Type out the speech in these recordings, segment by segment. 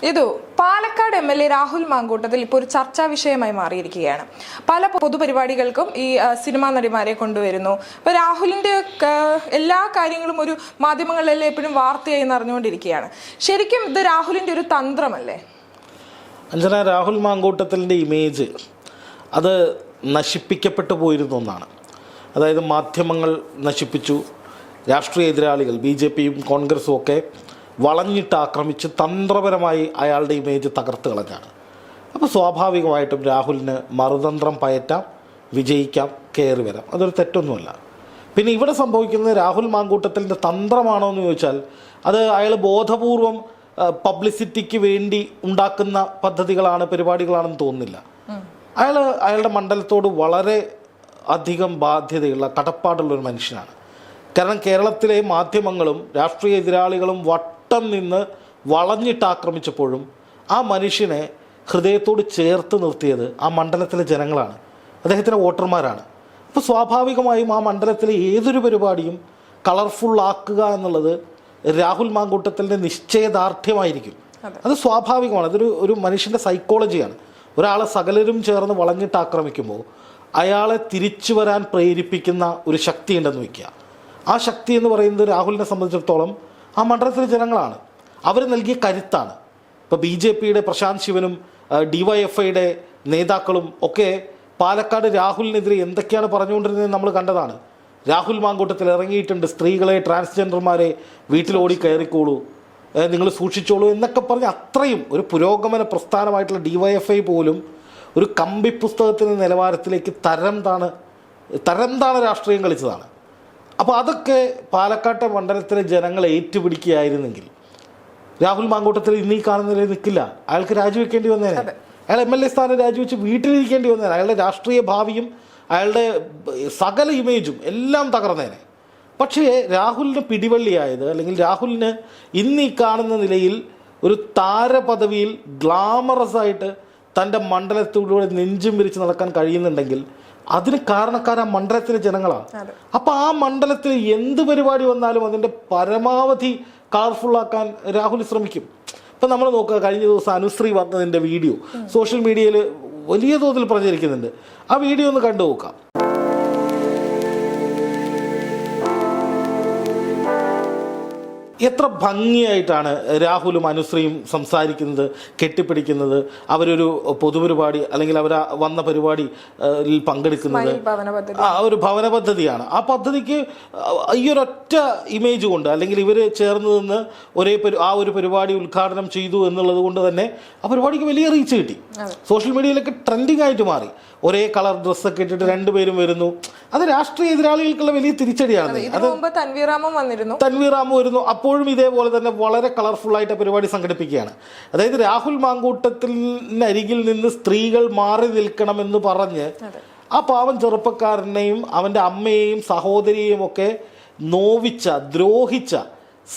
ഇതു Palakkad M L A Rahul Mamkootathil ഇപ്പോൾ ഒരു ചർച്ചാ വിഷയമായി മാറിയിരിക്കുകയാണ്. പല പൊതുപരിപാടികൾക്കും ഈ സിനിമാ നടിമാരെ കൊണ്ടുവരുന്നു. ഇപ്പൊ രാഹുലിന്റെ എല്ലാ കാര്യങ്ങളും ഒരു മാധ്യമങ്ങളിലെല്ലാം എപ്പോഴും വാർത്തയായി നിറഞ്ഞുകൊണ്ടിരിക്കുകയാണ്. ശരിക്കും ഇത് രാഹുലിന്റെ ഒരു തന്ത്രമല്ലേ? അഞ്ജന രാഹുൽ മാങ്കൂട്ടത്തിന്റെ ഇമേജ് അത് നശിപ്പിക്കപ്പെട്ടു പോയിരുന്ന ഒന്നാണ് അതായത് മാധ്യമങ്ങൾ നശിപ്പിച്ചു. രാഷ്ട്രീയ എതിരാളികൾ ബി ജെ പിയും കോൺഗ്രസും ഒക്കെ വളഞ്ഞിട്ട് ആക്രമിച്ച് തന്ത്രപരമായി അയാളുടെ ഇമേജ് തകർത്ത് കളഞ്ഞാണ്. അപ്പോൾ സ്വാഭാവികമായിട്ടും രാഹുലിന് മറുതന്ത്രം പയറ്റാം വിജയിക്കാം കയറി വരാം. അതൊരു തെറ്റൊന്നുമല്ല. പിന്നെ ഇവിടെ സംഭവിക്കുന്നത് രാഹുൽ മാങ്കൂട്ടത്തിന്റെ തന്ത്രമാണോ എന്ന് ചോദിച്ചാൽ അത് അയാൾ ബോധപൂർവം പബ്ലിസിറ്റിക്ക് വേണ്ടി ഉണ്ടാക്കുന്ന പദ്ധതികളാണ് പരിപാടികളാണെന്ന് തോന്നുന്നില്ല. അയാൾ അയാളുടെ മണ്ഡലത്തോട് വളരെ അധികം ബാധ്യതയുള്ള കടപ്പാടുള്ള ഒരു മനുഷ്യനാണ്. കാരണം കേരളത്തിലെ മാധ്യമങ്ങളും രാഷ്ട്രീയ എതിരാളികളും വട്ടം നിന്ന് വളഞ്ഞിട്ട് ആക്രമിച്ചപ്പോഴും ആ മനുഷ്യനെ ഹൃദയത്തോട് ചേർത്ത് നിർത്തിയത് ആ മണ്ഡലത്തിലെ ജനങ്ങളാണ്. അദ്ദേഹത്തിന്റെ വോട്ടർമാരാണ്. അപ്പോൾ സ്വാഭാവികമായും ആ മണ്ഡലത്തിലെ ഏതൊരു പരിപാടിയും കളർഫുൾ ആക്കുക എന്നുള്ളത് രാഹുൽ മാങ്കൂട്ടത്തിന്റെ നിശ്ചയദാർഢ്യമായിരിക്കും. അത്. സ്വാഭാവികമാണ്. അതൊരു ഒരു മനുഷ്യന്റെ സൈക്കോളജിയാണ്. ഒരാളെ സകലരും ചേർന്ന് വളഞ്ഞിട്ട് ആക്രമിക്കുമ്പോൾ അയാളെ തിരിച്ചു വരാൻ പ്രേരിപ്പിക്കുന്ന ഒരു ശക്തി ഉണ്ടെന്ന് വയ്ക്കുക. ആ ശക്തി എന്ന് പറയുന്നത് രാഹുലിനെ സംബന്ധിച്ചിടത്തോളം ആ മണ്ഡലത്തിലെ ജനങ്ങളാണ്. അവർ നൽകിയ കരുത്താണ്. ഇപ്പോൾ ബി ജെ പിയുടെ പ്രശാന്ത് ശിവനും ഡി വൈ എഫ് ഐയുടെ നേതാക്കളും ഒക്കെ പാലക്കാട് രാഹുലിനെതിരെ എന്തൊക്കെയാണ് പറഞ്ഞുകൊണ്ടിരുന്നത് നമ്മൾ കണ്ടതാണ്. രാഹുൽ മാങ്കൂട്ടത്തിൽ ഇറങ്ങിയിട്ടുണ്ട്. സ്ത്രീകളെ ട്രാൻസ്ജെൻഡർമാരെ വീട്ടിൽ ഓടി കയറിക്കോളൂ. നിങ്ങൾ സൂക്ഷിച്ചോളൂ എന്നൊക്കെ പറഞ്ഞ് അത്രയും ഒരു പുരോഗമന പ്രസ്ഥാനമായിട്ടുള്ള ഡി വൈ എഫ് ഐ പോലും ഒരു കമ്പി പുസ്തകത്തിന്റെ നിലവാരത്തിലേക്ക് തരം താണ് തരം താണ് രാഷ്ട്രീയം കളിച്ചതാണ്. അപ്പോൾ അതൊക്കെ പാലക്കാട്ടെ മണ്ഡലത്തിലെ ജനങ്ങൾ ഏറ്റുപിടിക്കുകയായിരുന്നെങ്കിൽ രാഹുൽ മാങ്കൂട്ടത്തിൽ ഇന്നീ കാണുന്നതിൽ കാണുന്ന നിലയിൽ നിൽക്കില്ല. അയാൾക്ക് രാജിവെക്കേണ്ടി വന്നേനെ. അയാൾ എം എൽ എ സ്ഥാനം രാജിവെച്ച് വീട്ടിലിരിക്കേണ്ടി വന്നേനെ. അയാളുടെ രാഷ്ട്രീയ ഭാവിയും അയാളുടെ സകല ഇമേജും എല്ലാം തകർന്നേനെ. പക്ഷേ രാഹുലിന് പിടിവള്ളിയായത് അല്ലെങ്കിൽ രാഹുലിന് ഇന്നീ കാണുന്ന നിലയിൽ ഒരു താരപദവിയിൽ ഗ്ലാമറസ് ആയിട്ട് തന്റെ മണ്ഡലത്തിലൂടെ നെഞ്ചും വിരിച്ച് നടക്കാൻ കഴിയുന്നുണ്ടെങ്കിൽ അതിന് കാരണക്കാർ ആ മണ്ഡലത്തിലെ ജനങ്ങളാണ് അപ്പോൾ ആ മണ്ഡലത്തിൽ എന്ത് പരിപാടി വന്നാലും അതിന്റെ പരമാവധി കളർഫുൾ ആക്കാൻ രാഹുൽ ശ്രമിക്കും. ഇപ്പം നമ്മൾ നോക്കുക കഴിഞ്ഞ ദിവസം അനുശ്രീ വന്നതിന്റെ വീഡിയോ. സോഷ്യൽ മീഡിയയിൽ വലിയ തോതിൽ പ്രചരിക്കുന്നുണ്ട്. ആ വീഡിയോ ഒന്ന് കണ്ടു നോക്കാം എത്ര ഭംഗിയായിട്ടാണ് രാഹുലും അനുശ്രീയും സംസാരിക്കുന്നത് കെട്ടിപ്പിടിക്കുന്നത് അവരൊരു പൊതുപരിപാടി അല്ലെങ്കിൽ അവർ വന്ന പരിപാടി ഏഹ്, ൽ പങ്കെടുക്കുന്നത്. ആ ഒരു ഭവന പദ്ധതിയാണ്. ആ പദ്ധതിക്ക് ഈ ഒരൊറ്റ ഇമേജ് കൊണ്ട് അല്ലെങ്കിൽ ഇവർ ചേർന്ന് നിന്ന് ഒരേ ആ ഒരു പരിപാടി ഉദ്ഘാടനം ചെയ്തു എന്നുള്ളത് കൊണ്ട് തന്നെ ആ പരിപാടിക്ക് വലിയ റീച്ച് കിട്ടി. സോഷ്യൽ മീഡിയയിലൊക്കെ ട്രെൻഡിങ് ആയിട്ട് മാറി. ഒരേ കളർ ഡ്രസ്സൊക്കെ ഇട്ടിട്ട് രണ്ടുപേരും വരുന്നു. അത് രാഷ്ട്രീയ എതിരാളികൾക്കുള്ള വലിയ തിരിച്ചടിയാണ്. ഇതിനു മുമ്പ് വന്നിരുന്നു. വരുന്നു. അപ്പോഴും ഇതേപോലെ തന്നെ വളരെ കളർഫുൾ ആയിട്ട് പരിപാടി സംഘടിപ്പിക്കുകയാണ്. അതായത് രാഹുൽ മാങ്കൂട്ടത്തിനരികിൽ നിന്ന് സ്ത്രീകൾ മാറി നിൽക്കണം എന്ന് പറഞ്ഞ് ആ പാവം ചെറുപ്പക്കാരനെയും അവന്റെ അമ്മയെയും സഹോദരിയെയും ഒക്കെ നോവിച്ച ദ്രോഹിച്ച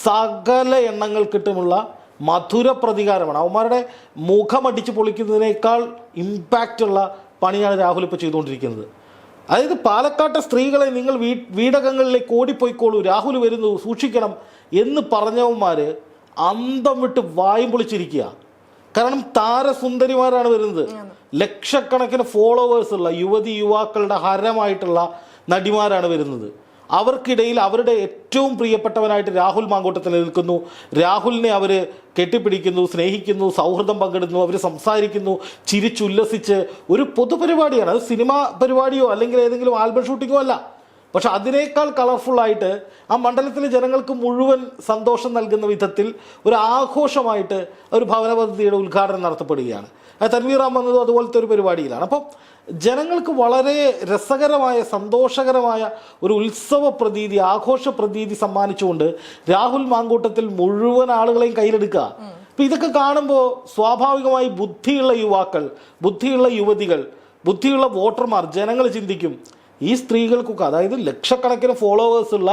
സകല എണ്ണങ്ങൾക്കിട്ടുമുള്ള മധുര പ്രതികാരമാണ് അവന്മാരുടെ മുഖമടിച്ച് പൊളിക്കുന്നതിനേക്കാൾ ഇമ്പാക്റ്റ് ഉള്ള പണിയാണ് രാഹുൽ ഇപ്പോൾ ചെയ്തുകൊണ്ടിരിക്കുന്നത്. അതായത് പാലക്കാട്ടെ സ്ത്രീകളെ നിങ്ങൾ വീ വീടകങ്ങളിലേക്ക് ഓടിപ്പോയിക്കോളൂ രാഹുൽ വരുന്നു സൂക്ഷിക്കണം എന്ന് പറഞ്ഞവന്മാർ അന്തം വിട്ട് വായും പൊളിച്ചിരിക്കുക. കാരണം താരസുന്ദരിമാരാണ് വരുന്നത്. ലക്ഷക്കണക്കിന് ഫോളോവേഴ്സുള്ള യുവതി യുവാക്കളുടെ ഹരമായിട്ടുള്ള നടിമാരാണ് വരുന്നത്. അവർക്കിടയിൽ അവരുടെ ഏറ്റവും പ്രിയപ്പെട്ടവനായിട്ട് രാഹുൽ മാങ്കൂട്ടത്തിൽ നിൽക്കുന്നു. രാഹുലിനെ അവർ കെട്ടിപ്പിടിക്കുന്നു സ്നേഹിക്കുന്നു സൗഹൃദം പങ്കിടുന്നു അവർ സംസാരിക്കുന്നു ചിരിച്ചുല്ലസിച്ച് ഒരു പൊതുപരിപാടിയാണ്. അത് സിനിമാ പരിപാടിയോ അല്ലെങ്കിൽ ഏതെങ്കിലും ആൽബം ഷൂട്ടിങ്ങോ അല്ല. പക്ഷെ അതിനേക്കാൾ കളർഫുള്ളായിട്ട് ആ മണ്ഡലത്തിലെ ജനങ്ങൾക്ക് മുഴുവൻ സന്തോഷം നൽകുന്ന വിധത്തിൽ ഒരു ആഘോഷമായിട്ട് ഒരു ഭവന പദ്ധതിയുടെ ഉദ്ഘാടനം നടത്തപ്പെടുകയാണ്. തൻവീർ റാം വന്നതും അതുപോലത്തെ ഒരു പരിപാടിയിലാണ്. അപ്പം ജനങ്ങൾക്ക് വളരെ രസകരമായ സന്തോഷകരമായ ഒരു ഉത്സവ പ്രതീതി ആഘോഷ പ്രതീതി സമ്മാനിച്ചുകൊണ്ട് രാഹുൽ മാങ്കൂട്ടത്തിൽ മുഴുവൻ ആളുകളെയും കയ്യിലെടുക്കുക. അപ്പം ഇതൊക്കെ കാണുമ്പോൾ സ്വാഭാവികമായി ബുദ്ധിയുള്ള യുവാക്കൾ ബുദ്ധിയുള്ള യുവതികൾ ബുദ്ധിയുള്ള വോട്ടർമാർ ജനങ്ങൾ ചിന്തിക്കും ഈ സ്ത്രീകൾക്കൊക്കെ അതായത് ലക്ഷക്കണക്കിന് ഫോളോവേഴ്സ് ഉള്ള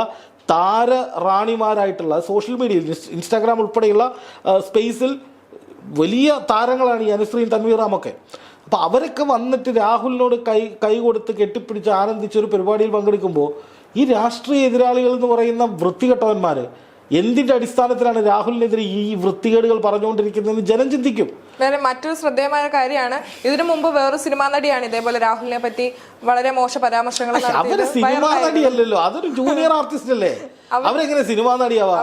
താര റാണിമാരായിട്ടുള്ള സോഷ്യൽ മീഡിയയിൽ ഇൻസ്റ്റാഗ്രാം ഉൾപ്പെടെയുള്ള സ്പേസിൽ വലിയ താരങ്ങളാണ് ഈ അനുശ്രീയും തൻവീറാമൊക്കെ അപ്പോൾ അവരൊക്കെ വന്നിട്ട് രാഹുലിനോട് കൈ കൈ കൊടുത്ത് കെട്ടിപ്പിടിച്ച് ആനന്ദിച്ച് ഒരു പരിപാടിയിൽ പങ്കെടുക്കുമ്പോൾ ഈ രാഷ്ട്രീയ എതിരാളികൾ എന്ന് പറയുന്ന വൃത്തികെട്ടവന്മാർ എന്തിന്റെ അടിസ്ഥാനത്തിലാണ് രാഹുലിനെതിരെ ഈ വൃത്തികേടുകൾ പറഞ്ഞുകൊണ്ടിരിക്കുന്നതെന്ന് ജനം ചിന്തിക്കും. വേറെ മറ്റൊരു ശ്രദ്ധേയമായ കാര്യമാണ്. ഇതിനു മുമ്പ് വേറൊരു സിനിമാ നടിയാണ് ഇതേപോലെ രാഹുലിനെ പറ്റി വളരെ മോശ പരാമർശങ്ങൾ അവർ നടത്തിയത് സിനിമാ നടിയല്ലല്ലോ. അതൊരു ജൂനിയർ ആർട്ടിസ്റ്റ് അല്ലേ? അവരെങ്ങനെ സിനിമാ നടിയാവാ?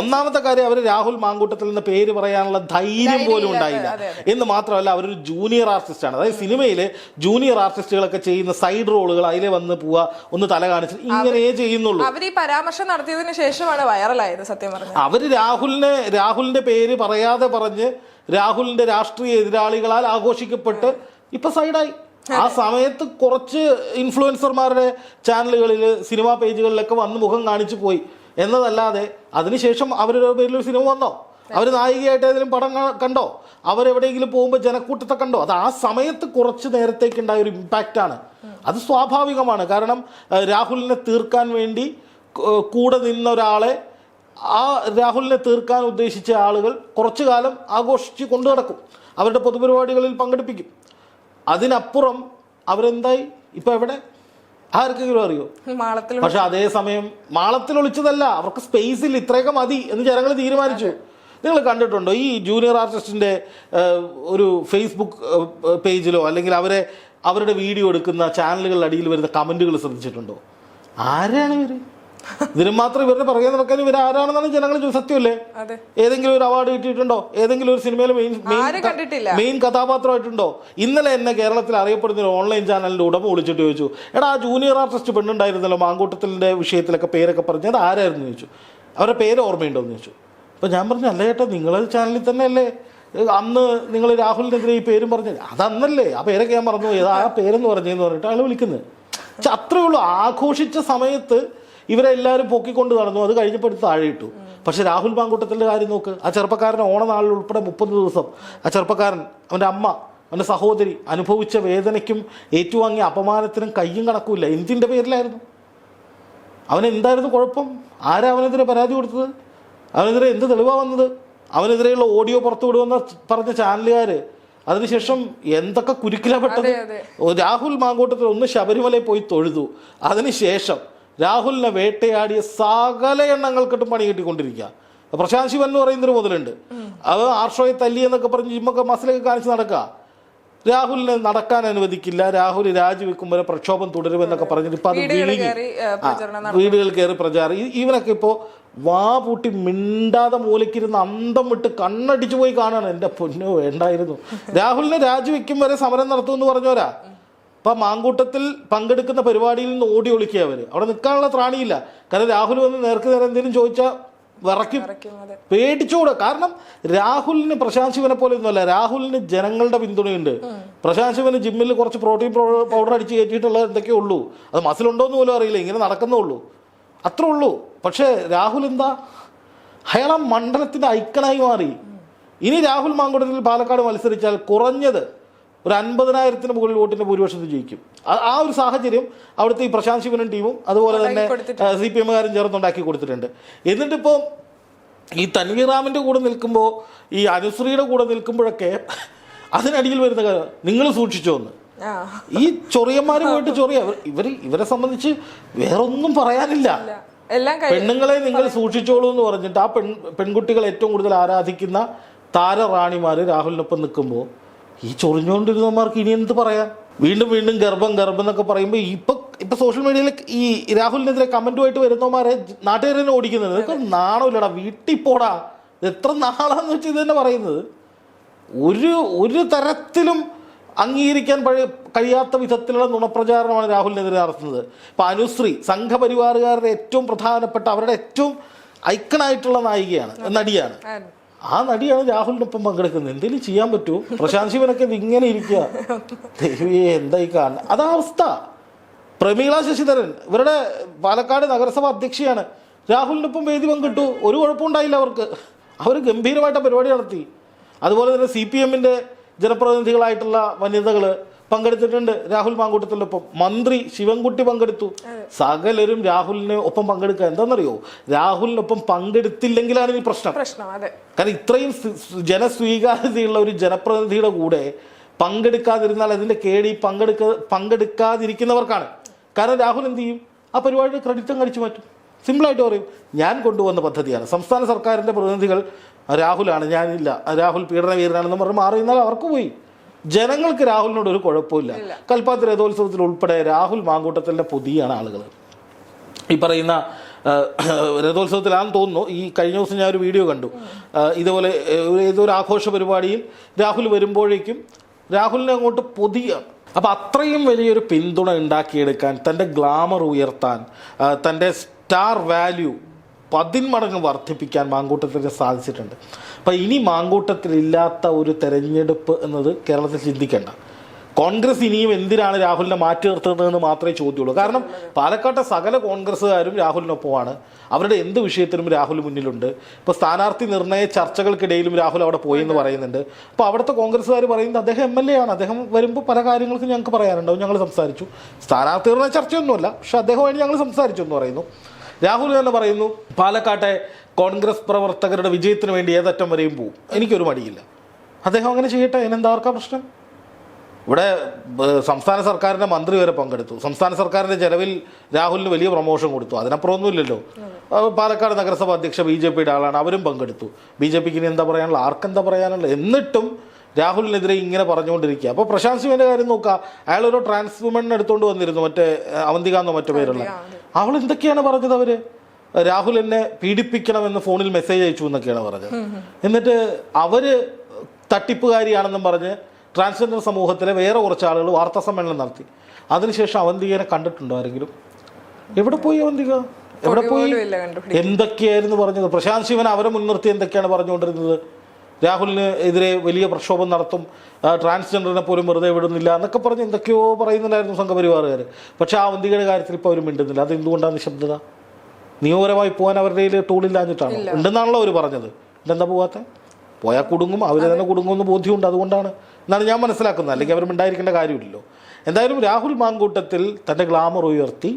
ഒന്നാമത്തെ കാര്യം അവർ രാഹുൽ മാങ്കൂട്ടത്തിൽ നിന്ന് പേര് പറയാനുള്ള ധൈര്യം പോലും ഉണ്ടായില്ല. എന്ന് മാത്രമല്ല അവരൊരു ജൂനിയർ ആർട്ടിസ്റ്റ് ആണ്. അതായത് സിനിമയിലെ ജൂനിയർ ആർട്ടിസ്റ്റുകളൊക്കെ ചെയ്യുന്ന സൈഡ് റോളുകൾ അതിലെ വന്ന് പോവാ ഒന്ന് തല കാണിച്ച് ഇങ്ങനെ ചെയ്യുന്നുള്ളൂ. അവർ ഈ പരാമർശം നടത്തിയതിനു ശേഷമാണ് വൈറലായത് സത്യം പറഞ്ഞത് അവർ രാഹുലിനെ രാഹുലിന്റെ പേര് പറയാതെ പറഞ്ഞ് രാഹുലിന്റെ രാഷ്ട്രീയ എതിരാളികളാൽ ആഘോഷിക്കപ്പെട്ട് ഇപ്പൊ സൈഡായി. ആ സമയത്ത് കുറച്ച് ഇൻഫ്ലുവൻസർമാരുടെ ചാനലുകളിൽ സിനിമാ പേജുകളിലൊക്കെ വന്ന് മുഖം കാണിച്ചു പോയി. എന്നതല്ലാതെ അതിനുശേഷം അവരുടെ പേരിൽ ഒരു സിനിമ വന്നോ? അവർ നായികയായിട്ട് ഏതെങ്കിലും പടം കണ്ടോ? അവരെവിടെയെങ്കിലും പോകുമ്പോൾ ജനക്കൂട്ടത്തെ കണ്ടോ? അത് ആ സമയത്ത് കുറച്ച് നേരത്തേക്ക് ഉണ്ടായ ഒരു ഇമ്പാക്റ്റ് ആണ്. അത് സ്വാഭാവികമാണ്. കാരണം രാഹുലിനെ തീർക്കാൻ വേണ്ടി കൂടെ നിന്ന ഒരാളെ ആ രാഹുലിനെ തീർക്കാൻ ഉദ്ദേശിച്ച ആളുകൾ കുറച്ചു കാലം ആഘോഷിച്ച് കൊണ്ടു നടക്കും. അവരുടെ പൊതുപരിപാടികളിൽ പങ്കെടുപ്പിക്കും. അതിനപ്പുറം അവരെന്തായി? ഇപ്പൊ എവിടെ? ആർക്കെങ്കിലും അറിയോ? പക്ഷെ അതേസമയം മാളത്തിൽ ഒളിച്ചതല്ല. അവർക്ക് സ്പേസിൽ ഇത്രയൊക്കെ മതി എന്ന് ജനങ്ങൾ തീരുമാനിച്ചു. നിങ്ങൾ കണ്ടിട്ടുണ്ടോ? ഈ ജൂനിയർ ആർട്ടിസ്റ്റിന്റെ ഒരു ഫേസ്ബുക്ക് പേജിലോ അല്ലെങ്കിൽ അവരെ അവരുടെ വീഡിയോ എടുക്കുന്ന ചാനലുകളുടെ അടിയിൽ വരുന്ന കമന്റുകൾ ശ്രദ്ധിച്ചിട്ടുണ്ടോ? ആരാണ് ഇതിന് മാത്രം ഇവരുടെ പുറകെ നടക്കാൻ ഇവർ ആരാണെന്നാണ് ജനങ്ങൾ. സത്യമല്ലേ? ഏതെങ്കിലും ഒരു അവാർഡ് കിട്ടിയിട്ടുണ്ടോ? ഏതെങ്കിലും ഒരു സിനിമയിൽ മെയിൻ. മെയിൻ കഥാപാത്രമായിട്ടുണ്ടോ? ഇന്നലെ എന്നെ കേരളത്തിൽ അറിയപ്പെടുന്ന ഒരു ഓൺലൈൻ ചാനലിന്റെ ഉടമ വിളിച്ചിട്ട് ചോദിച്ചു എടാ ആ ജൂനിയർ ആർട്ടിസ്റ്റ് പെണ്ണുണ്ടായിരുന്നല്ലോ മാങ്കൂട്ടത്തിന്റെ വിഷയത്തിലൊക്കെ പേരൊക്കെ പറഞ്ഞു അത് ആരായിരുന്നു? ചോദിച്ചു. അവരുടെ പേര് ഓർമ്മയുണ്ടോ എന്ന് ചോദിച്ചു. അപ്പൊ ഞാൻ പറഞ്ഞു അല്ല ചേട്ടാ നിങ്ങളെ ചാനലിൽ തന്നെ അല്ലേ അന്ന് നിങ്ങൾ രാഹുലിനെതിരെ ഈ പേരും പറഞ്ഞു അതന്നല്ലേ ആ പേരൊക്കെ ഞാൻ പറഞ്ഞു പോയി. ആ പേരെന്ന് പറഞ്ഞു പറഞ്ഞിട്ട് അയാൾ വിളിക്കുന്നത് പക്ഷെ അത്രേ ഉള്ളൂ. ആഘോഷിച്ച സമയത്ത് ഇവരെല്ലാവരും പൊക്കിക്കൊണ്ട് നടന്നു. അത് കഴിഞ്ഞപ്പോൾ എടുത്ത് താഴെ ഇട്ടു. പക്ഷെ രാഹുൽ മാങ്കൂട്ടത്തിന്റെ കാര്യം നോക്ക്. ആ ചെറുപ്പക്കാരൻ ഓണനാളിൽ ഉൾപ്പെടെ മുപ്പത് ദിവസം ആ ചെറുപ്പക്കാരൻ അവന്റെ അമ്മ അവന്റെ സഹോദരി അനുഭവിച്ച വേദനയ്ക്കും ഏറ്റുവാങ്ങിയ അപമാനത്തിനും കയ്യും കണക്കുമില്ല. എന്തിന്റെ പേരിലായിരുന്നു? അവനെന്തായിരുന്നു കുഴപ്പം? ആരാ അവനെതിരെ പരാതി കൊടുത്തത്? അവനെതിരെ എന്ത് തെളിവാ വന്നത്? അവനെതിരെയുള്ള ഓഡിയോ പുറത്തു വിടുമെന്ന് പറഞ്ഞ ചാനലുകാർ അതിനുശേഷം എന്തൊക്കെ കുരുക്കിലപ്പെട്ടത്. രാഹുൽ മാങ്കോട്ടത്തിൽ ഒന്ന് ശബരിമലയിൽ പോയി തൊഴുതു. അതിനുശേഷം രാഹുലിനെ വേട്ടയാടിയ സകല എണ്ണങ്ങൾക്കിട്ടും പണി കിട്ടിക്കൊണ്ടിരിക്കുക. പ്രശാന്ത് ശിവൻ എന്ന് പറയുന്നൊരു മുതലുണ്ട്. അത് ആർഷോയെ തല്ലി എന്നൊക്കെ പറഞ്ഞ് ജിമ്മൊക്കെ മസിലൊക്കെ കാണിച്ച് നടക്കുക. രാഹുലിനെ നടക്കാൻ അനുവദിക്കില്ല. രാഹുൽ രാജിവെക്കും വരെ പ്രക്ഷോഭം തുടരുമെന്നൊക്കെ പറഞ്ഞിട്ട് ഇപ്പൊ അത് വിഴുങ്ങി വീടുകളിൽ കയറി പ്രചാരം. ഇവനൊക്കെ ഇപ്പോൾ വാ പൂട്ടി മിണ്ടാതെ മൂലക്കിരുന്ന് അന്തം വിട്ട് കണ്ണടിച്ചു പോയി കാണുകയാണ് എന്റെ പൊന്നോ വേണ്ടായിരുന്നു. രാഹുലിനെ രാജിവെക്കും വരെ സമരം നടത്തുമെന്ന് പറഞ്ഞോരാ ഇപ്പൊ മാങ്കൂട്ടത്തിൽ പങ്കെടുക്കുന്ന പരിപാടിയിൽ നിന്ന് ഓടി ഒളിക്കുക അവർ അവിടെ നിൽക്കാനുള്ള ത്രാണിയില്ല. കാരണം രാഹുൽ വന്ന് നേർക്ക് നേരെ എന്തെങ്കിലും ചോദിച്ചാൽ വിറയ്ക്കും. പേടിച്ചുകൂടെ. കാരണം രാഹുലിന് പ്രശാന്ത് ശിവനെ പോലെ ഒന്നുമല്ല. രാഹുലിന് ജനങ്ങളുടെ പിന്തുണയുണ്ട്. പ്രശാന്ത് ശിവന് ജിമ്മിൽ കുറച്ച് പ്രോട്ടീൻ പൗഡർ അടിച്ച് കയറ്റിയിട്ടുള്ള എന്തൊക്കെയേ ഉള്ളൂ. അത് മസിലുണ്ടോന്ന് പോലും അറിയില്ല. ഇങ്ങനെ നടക്കുന്നേ ഉള്ളൂ. അത്രേ ഉള്ളൂ. പക്ഷേ രാഹുൽ എന്താ? അയാൾ ആ മണ്ഡലത്തിന്റെ ഐക്കണായി മാറി. ഇനി രാഹുൽ മാങ്കുടത്തിൽ പാലക്കാട് മത്സരിച്ചാൽ കുറഞ്ഞത് ഒരു അൻപതിനായിരത്തിന് മുകളിൽ വോട്ടിന്റെ ഭൂരിപക്ഷത്തിൽ ജയിക്കും. ആ- ഒരു സാഹചര്യം അവിടുത്തെ ഈ പ്രശാന്ത് ശിവനും ടീമും അതുപോലെ തന്നെ. സി പി എമ്മുകാരും ചേർന്നുണ്ടാക്കി കൊടുത്തിട്ടുണ്ട്. എന്നിട്ടിപ്പോൾ ഈ തൻവീറാമിന്റെ കൂടെ നിൽക്കുമ്പോൾ ഈ അനുശ്രീയുടെ കൂടെ നിൽക്കുമ്പോഴൊക്കെ അതിനടിയിൽ വരുന്ന കാര്യം നിങ്ങൾ സൂക്ഷിച്ചോ എന്ന് ഈ ചൊറിയന്മാർ പോയിട്ട് ചൊറിയ ഇവർ ഇവരെ സംബന്ധിച്ച് വേറൊന്നും പറയാനില്ല. പെണ്ണുങ്ങളെ നിങ്ങൾ സൂക്ഷിച്ചോളൂ എന്ന് പറഞ്ഞിട്ട് ആ പെൺ പെൺകുട്ടികളെ ഏറ്റവും കൂടുതൽ ആരാധിക്കുന്ന താരറാണിമാർ രാഹുലിനൊപ്പം നിൽക്കുമ്പോൾ ഈ ചൊറിഞ്ഞുകൊണ്ടിരുന്നവന്മാർക്ക് ഇനി എന്ത് പറയാം? വീണ്ടും വീണ്ടും ഗർഭം ഗർഭം എന്നൊക്കെ പറയുമ്പോൾ ഇപ്പൊ ഇപ്പൊ സോഷ്യൽ മീഡിയയിൽ ഈ രാഹുലിനെതിരെ കമന്റുമായിട്ട് വരുന്നവന്മാരെ നാട്ടുകാരെ തന്നെ ഓടിക്കുന്നത്. ഇതൊക്കെ നാണമില്ലടാ വീട്ടിൽ പോടാ എത്ര നാളാന്ന് വെച്ച് ഇത് തന്നെ പറയുന്നത്? ഒരു ഒരു തരത്തിലും അംഗീകരിക്കാൻ കഴിയാത്ത വിധത്തിലുള്ള നുണപ്രചാരണമാണ് രാഹുലിനെതിരെ നടത്തുന്നത്. ഇപ്പൊ അനുശ്രീ സംഘപരിവാറുകാരുടെ ഏറ്റവും പ്രധാനപ്പെട്ട അവരുടെ ഏറ്റവും ഐക്കണായിട്ടുള്ള നായികയാണ് നടിയാണ്. ആ, നടിയാണ് രാഹുലിനൊപ്പം പങ്കെടുക്കുന്നത്. എന്തെങ്കിലും ചെയ്യാൻ പറ്റുമോ പ്രശാന്ത് ശിവനൊക്കെ ഇങ്ങനെ ഇരിക്കുക. ദേവിയെ എന്തായി കാണുന്നത് അതാ അവസ്ഥ. പ്രമീള ശശിധരൻ ഇവരുടെ പാലക്കാട് നഗരസഭ അധ്യക്ഷയാണ്. രാഹുലിനൊപ്പം വേദി പങ്കിട്ടു. ഒരു കുഴപ്പമുണ്ടായില്ല അവർക്ക്. അവർ ഗംഭീരമായിട്ട് പരിപാടി നടത്തി. അതുപോലെ തന്നെ സി പി എമ്മിന്റെ ജനപ്രതിനിധികളായിട്ടുള്ള വനിതകൾ പങ്കെടുത്തിട്ടുണ്ട് രാഹുൽ മാങ്കൂട്ടത്തിനൊപ്പം മന്ത്രി ശിവൻകുട്ടി പങ്കെടുത്തു. സകലരും രാഹുലിനെ ഒപ്പം പങ്കെടുക്കുക എന്താണെന്നറിയോ? രാഹുലിനൊപ്പം പങ്കെടുത്തില്ലെങ്കിലാണ് ഇനി പ്രശ്നം. കാരണം ഇത്രയും ജനസ്വീകാര്യതയുള്ള ഒരു ജനപ്രതിനിധിയുടെ കൂടെ പങ്കെടുക്കാതിരുന്നാൽ അതിന്റെ കേടി പങ്കെടുക്ക പങ്കെടുക്കാതിരിക്കുന്നവർക്കാണ്. കാരണം രാഹുൽ എന്ത് ചെയ്യും? ആ പരിപാടിയുടെ ക്രെഡിറ്റും കടിച്ചു മാറ്റും. സിമ്പിളായിട്ട് പറയും ഞാൻ കൊണ്ടുവന്ന പദ്ധതിയാണ്. സംസ്ഥാന സർക്കാരിന്റെ പ്രതിനിധികൾ രാഹുലാണ്. ഞാനില്ല. രാഹുൽ പീഡനവീരനാണെന്ന് പറഞ്ഞ് മാറി നിന്നാൽ അവർക്ക് പോയി. ജനങ്ങൾക്ക് രാഹുലിനോട് ഒരു കുഴപ്പമില്ല. കൽപ്പാത്തി രഥോത്സവത്തിൽ ഉൾപ്പെടെ രാഹുൽ മാങ്കൂട്ടത്തിന്റെ പൊതിയാണ് ആളുകൾ. ഈ പറയുന്ന രഥോത്സവത്തിലാണെന്ന് തോന്നുന്നു. ഈ കഴിഞ്ഞ ദിവസം ഞാൻ ഒരു വീഡിയോ കണ്ടു. ഇതുപോലെ ഏതൊരു ഒരു ഏതോ ഒരു ആഘോഷ പരിപാടിയിൽ രാഹുൽ വരുമ്പോഴേക്കും രാഹുലിനെ അങ്ങോട്ട് പൊതിയാണ് അപ്പോൾ അത്രയും വലിയൊരു പിന്തുണ ഉണ്ടാക്കിയെടുക്കാൻ തന്റെ ഗ്ലാമർ ഉയർത്താൻ തന്റെ സ്റ്റാർ വാല്യൂ പതിന്മടങ്ങ് വർദ്ധിപ്പിക്കാൻ മാങ്കൂട്ടത്തിന് സാധിച്ചിട്ടുണ്ട്. അപ്പം ഇനി മാങ്കൂട്ടത്തിലില്ലാത്ത ഒരു തെരഞ്ഞെടുപ്പ് എന്നത് കേരളത്തിൽ ചിന്തിക്കേണ്ട. കോൺഗ്രസ് ഇനിയും എന്തിനാണ് രാഹുലിനെ മാറ്റി നിർത്തുന്നതെന്ന് മാത്രമേ ചോദ്യമുള്ളൂ. കാരണം പാലക്കാട്ടെ സകല കോൺഗ്രസ്സുകാരും രാഹുലിനൊപ്പമാണ്. അവരുടെ എന്ത് വിഷയത്തിലും രാഹുൽ മുന്നിലുണ്ട്. ഇപ്പോൾ സ്ഥാനാർത്ഥി നിർണയ ചർച്ചകൾക്കിടയിലും രാഹുൽ അവിടെ പോയി എന്ന് പറയുന്നുണ്ട്. അപ്പോൾ അവിടുത്തെ കോൺഗ്രസ്സുകാർ പറയുന്നത് അദ്ദേഹം എം എൽ എ ആണ്. അദ്ദേഹം വരുമ്പോൾ പല കാര്യങ്ങൾക്കും ഞങ്ങൾക്ക് പറയാനുണ്ടാവും. ഞങ്ങൾ സംസാരിച്ചു. സ്ഥാനാർത്ഥി നിർണയ ചർച്ചയൊന്നുമല്ല. പക്ഷെ അദ്ദേഹമായിട്ട് ഞങ്ങൾ സംസാരിച്ചു എന്ന് പറയുന്നു. രാഹുൽ തന്നെ പറയുന്നു പാലക്കാട്ടെ കോൺഗ്രസ് പ്രവർത്തകരുടെ വിജയത്തിന് വേണ്ടി ഏതറ്റം വരെയും പോവും. എനിക്കൊരു മടിയില്ല. അദ്ദേഹം അങ്ങനെ ചെയ്യട്ടെ? അതിനെന്താ ആർക്കാ പ്രശ്നം? ഇവിടെ സംസ്ഥാന സർക്കാരിന്റെ മന്ത്രി വരെ പങ്കെടുത്തു. സംസ്ഥാന സർക്കാരിന്റെ ചെലവിൽ രാഹുലിന് വലിയ പ്രൊമോഷൻ കൊടുത്തു. അതിനപ്പുറമൊന്നുമില്ലല്ലോ പാലക്കാട് നഗരസഭ അധ്യക്ഷ ബി ജെ പിയുടെ ആളാണ്. അവരും പങ്കെടുത്തു. ബി ജെ പിക്ക് ഇനി എന്താ പറയാനുള്ള? ആർക്കെന്താ പറയാനുള്ള എന്നിട്ടും രാഹുലിനെതിരെ ഇങ്ങനെ പറഞ്ഞുകൊണ്ടിരിക്കുക. അപ്പോൾ പ്രശാന്ത് സിംഗിന്റെ കാര്യം നോക്കുക. അയാൾ ഒരു എടുത്തുകൊണ്ട് വന്നിരുന്നു. മറ്റേ അവന്തികാന്നോ മറ്റു പേരുള്ള. അവൾ എന്തൊക്കെയാണ് പറഞ്ഞത് അവർ? രാഹുൽ എന്നെ പീഡിപ്പിക്കണമെന്ന് ഫോണിൽ മെസ്സേജ് അയച്ചു എന്നൊക്കെയാണ് പറഞ്ഞത്. എന്നിട്ട് അവർ തട്ടിപ്പുകാരിയാണെന്നും പറഞ്ഞ് ട്രാൻസ്ജെൻഡർ സമൂഹത്തിലെ വേറെ കുറച്ച് ആളുകൾ വാർത്താ സമ്മേളനം നടത്തി. അതിനുശേഷം അവന്തികനെ കണ്ടിട്ടുണ്ടോ ആരെങ്കിലും? എവിടെ പോയി അവന്തിക? എവിടെ പോയി എന്തൊക്കെയായിരുന്നു പറഞ്ഞത്? പ്രശാന്ത് ശിവൻ അവരെ മുൻനിർത്തി എന്തൊക്കെയാണ് പറഞ്ഞുകൊണ്ടിരുന്നത്? രാഹുലിന് എതിരെ വലിയ പ്രക്ഷോഭം നടത്തും ട്രാൻസ്ജെൻഡറിനെ പോലും വെറുതെ വിടുന്നില്ല എന്നൊക്കെ പറഞ്ഞ് എന്തൊക്കെയോ പറയുന്നുണ്ടായിരുന്നു സംഘപരിവാറുകാർ പക്ഷേ ആ അവന്തികയുടെ കാര്യത്തിൽ ഇപ്പോൾ അവർ മിണ്ടുന്നില്ല. അത് എന്തുകൊണ്ടാണ് നിശബ്ദത? നിയമപരമായി പോകാൻ അവരുടെ കയ്യിൽ ടൂളില്ലാഞ്ഞിട്ടാണ് ഉണ്ടെന്നാണല്ലോ അവർ പറഞ്ഞത്. ഇതെന്താ പോകാത്ത പോയാൽ കുടുങ്ങും അവർ തന്നെ കുടുങ്ങുമെന്ന് ബോധ്യമുണ്ട് അതുകൊണ്ടാണ്. എന്നാണ് ഞാൻ മനസ്സിലാക്കുന്നത് അല്ലെങ്കിൽ അവർ ഉണ്ടായിരിക്കേണ്ട കാര്യമില്ലല്ലോ. എന്തായാലും രാഹുൽ മാങ്കൂട്ടത്തിൽ തന്റെ ഗ്ലാമർ ഉയർത്തി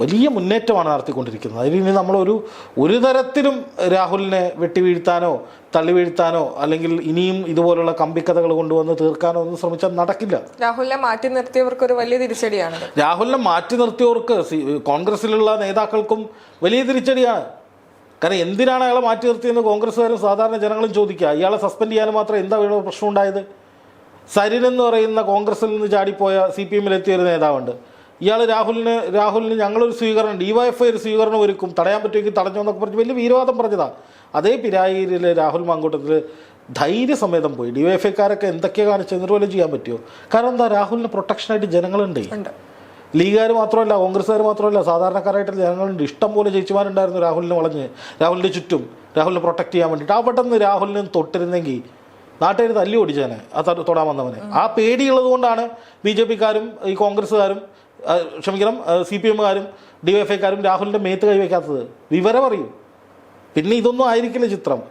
വലിയ മുന്നേറ്റമാണ് നടത്തിക്കൊണ്ടിരിക്കുന്നത്. അതിൽ ഇനി നമ്മളൊരു ഒരു തരത്തിലും രാഹുലിനെ വെട്ടി വീഴ്ത്താനോ തള്ളി വീഴ്ത്താനോ അല്ലെങ്കിൽ ഇനിയും ഇതുപോലുള്ള കമ്പിക്കഥകൾ കൊണ്ടുവന്ന് തീർക്കാനോ ഒന്നും ശ്രമിച്ചാൽ നടക്കില്ല. രാഹുലിനെ മാറ്റി നിർത്തിയവർക്ക് ഒരു വലിയ തിരിച്ചടിയാണ് രാഹുലിനെ മാറ്റി നിർത്തിയവർക്ക് കോൺഗ്രസിലുള്ള നേതാക്കൾക്കും വലിയ തിരിച്ചടിയാണ്. കാരണം എന്തിനാണ് അയാളെ മാറ്റി നിർത്തിയെന്ന് കോൺഗ്രസ്സുകാരും സാധാരണ ജനങ്ങളും ചോദിക്കുക. ഇയാളെ സസ്പെൻഡ് ചെയ്യാൻ മാത്രം എന്താ പ്രശ്നം ഉണ്ടായത്? സരിൻ എന്ന് പറയുന്ന കോൺഗ്രസിൽ നിന്ന് ചാടിപ്പോയ സി പി എമ്മിലെത്തിയ ഒരു നേതാവുണ്ട്. ഇയാൾ രാഹുലിന് രാഹുലിന് ഞങ്ങളൊരു സ്വീകരണം ഡി വൈ എഫ് ഐ ഒരു സ്വീകരണം ഒരുക്കും. തടയാൻ പറ്റുമെങ്കിൽ തടഞ്ഞോ എന്നൊക്കെ പറഞ്ഞ് വലിയ വീരവാദം പറഞ്ഞതാണ് അതേ പിരായിരിൽ രാഹുൽ മാങ്കൂട്ടത്തിൽ ധൈര്യസമേതം പോയി. ഡി വൈ എഫ് ഐക്കാരൊക്കെ എന്തൊക്കെയാണ് കാണിച്ചത്? എന്നിട്ട് വല്ലതും ചെയ്യാൻ പറ്റുമോ കാരണം എന്താ? രാഹുലിന് പ്രൊട്ടക്ഷനായിട്ട് ജനങ്ങളുണ്ട്. ലീഗുകാർ മാത്രമല്ല കോൺഗ്രസ്സുകാർ മാത്രമല്ല സാധാരണക്കാരായിട്ടുള്ള ജനങ്ങളുണ്ട്. ഇഷ്ടം പോലെ ചേച്ചിമാരുണ്ടായിരുന്നു രാഹുലിന് വളഞ്ഞ്. രാഹുലിന്റെ ചുറ്റും രാഹുലിനെ പ്രൊട്ടക്ട് ചെയ്യാൻ വേണ്ടിയിട്ട്. ആ പെട്ടെന്ന് രാഹുലിനെ തൊട്ടിരുന്നെങ്കിൽ നാട്ടുകാർ തല്ലി ഓടിച്ചേനെ. ആ തൊടാൻ വന്നവനെ. ആ പേടിയുള്ളത് കൊണ്ടാണ് ബി ജെ പിക്കാരും ഈ കോൺഗ്രസ്സുകാരും ക്ഷമിക്കണം സി പി എമ്മുകാരും ഡി വൈ എഫ്ഐക്കാരും രാഹുലിന്റെ മേത്ത് കൈവയ്ക്കാത്തത്. വിവരം അറിയും. പിന്നെ ഇതൊന്നും ആയിരിക്കില്ല ചിത്രം.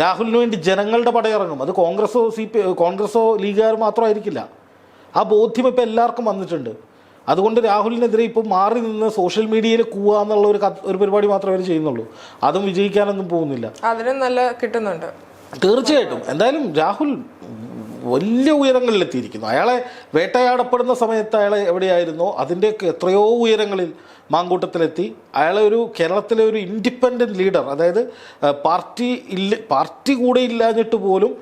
രാഹുലിന് വേണ്ടി ജനങ്ങളുടെ പടയിറങ്ങും. അത് കോൺഗ്രസോ സി പി കോൺഗ്രസോ ലീഗുകാർ മാത്രമായിരിക്കില്ല. ആ ബോധ്യം ഇപ്പോൾ എല്ലാവർക്കും വന്നിട്ടുണ്ട്. അതുകൊണ്ട് രാഹുലിനെതിരെ ഇപ്പം മാറി നിന്ന് സോഷ്യൽ മീഡിയയിൽ കൂവുക എന്നുള്ള ഒരു ഒരു പരിപാടി മാത്രമേ അവർ ചെയ്യുന്നുള്ളൂ. അതും വിജയിക്കാനൊന്നും പോകുന്നില്ല. അതിനും നല്ല കിട്ടുന്നുണ്ട്. തീർച്ചയായിട്ടും. എന്തായാലും രാഹുൽ വലിയ ഉയരങ്ങളിലെത്തിയിരിക്കുന്നു. അയാളെ വേട്ടയാടപ്പെടുന്ന സമയത്ത് അയാളെ എവിടെയായിരുന്നോ? അതിന്റെയൊക്കെ എത്രയോ ഉയരങ്ങളിൽ മാങ്കൂട്ടത്തിലെത്തി. അയാളെ ഒരു കേരളത്തിലെ ഒരു ഇൻഡിപെൻഡന്റ് ലീഡർ അതായത് പാർട്ടി ഇല്ല പാർട്ടി കൂടെ ഇല്ലാഞ്ഞിട്ട് പോലും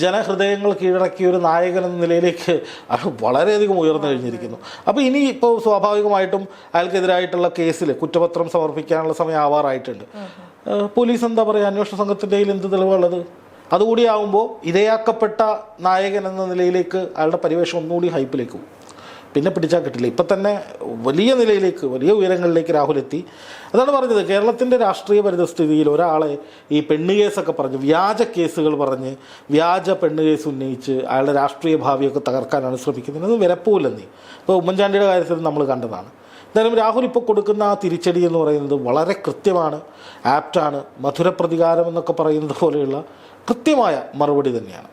ജനഹൃദയങ്ങൾ കീഴടക്കിയ ഒരു നായകൻ എന്ന നിലയിലേക്ക് അയാൾ വളരെയധികം ഉയർന്നു കഴിഞ്ഞിരിക്കുന്നു. അപ്പോൾ ഇനി ഇപ്പോൾ സ്വാഭാവികമായിട്ടും അയാൾക്കെതിരായിട്ടുള്ള കേസിൽ കുറ്റപത്രം സമർപ്പിക്കാനുള്ള സമയം ആവാറായിട്ടുണ്ട് പോലീസ് എന്താ പറയുക അന്വേഷണ സംഘത്തിന്റെ കയ്യിൽ എന്ത് തെളിവുള്ളത് അതുകൂടി ആകുമ്പോൾ ഇരയാക്കപ്പെട്ട നായകൻ എന്ന നിലയിലേക്ക് അയാളുടെ പരിവേഷം ഒന്നുകൂടി ഹൈപ്പിലേക്ക് പോകും. പിന്നെ പിടിച്ചാൽ കിട്ടില്ല. ഇപ്പം തന്നെ വലിയ നിലയിലേക്ക് വലിയ ഉയരങ്ങളിലേക്ക് രാഹുൽ എത്തി. അതാണ് പറഞ്ഞത്. കേരളത്തിന്റെ രാഷ്ട്രീയ പരിതസ്ഥിതിയിൽ ഒരാളെ ഈ പെണ്ണ് കേസൊക്കെ പറഞ്ഞ് വ്യാജ കേസുകൾ പറഞ്ഞ് വ്യാജ പെണ്ണ് കേസ് ഉന്നയിച്ച് അയാളുടെ രാഷ്ട്രീയ ഭാവിയൊക്കെ തകർക്കാനാണ് ശ്രമിക്കുന്നത്. അത് വിലപ്പോലെന്നീ ഇപ്പോൾ ഉമ്മൻചാണ്ടിയുടെ കാര്യത്തിൽ നമ്മൾ കണ്ടതാണ്. എന്തായാലും രാഹുൽ ഇപ്പോൾ കൊടുക്കുന്ന ആ തിരിച്ചടി എന്ന് പറയുന്നത് വളരെ കൃത്യമാണ് ആപ്റ്റാണ് മധുരപ്രതികാരം എന്നൊക്കെ പറയുന്നത് പോലെയുള്ള കൃത്യമായ മറുപടി തന്നെയാണ്.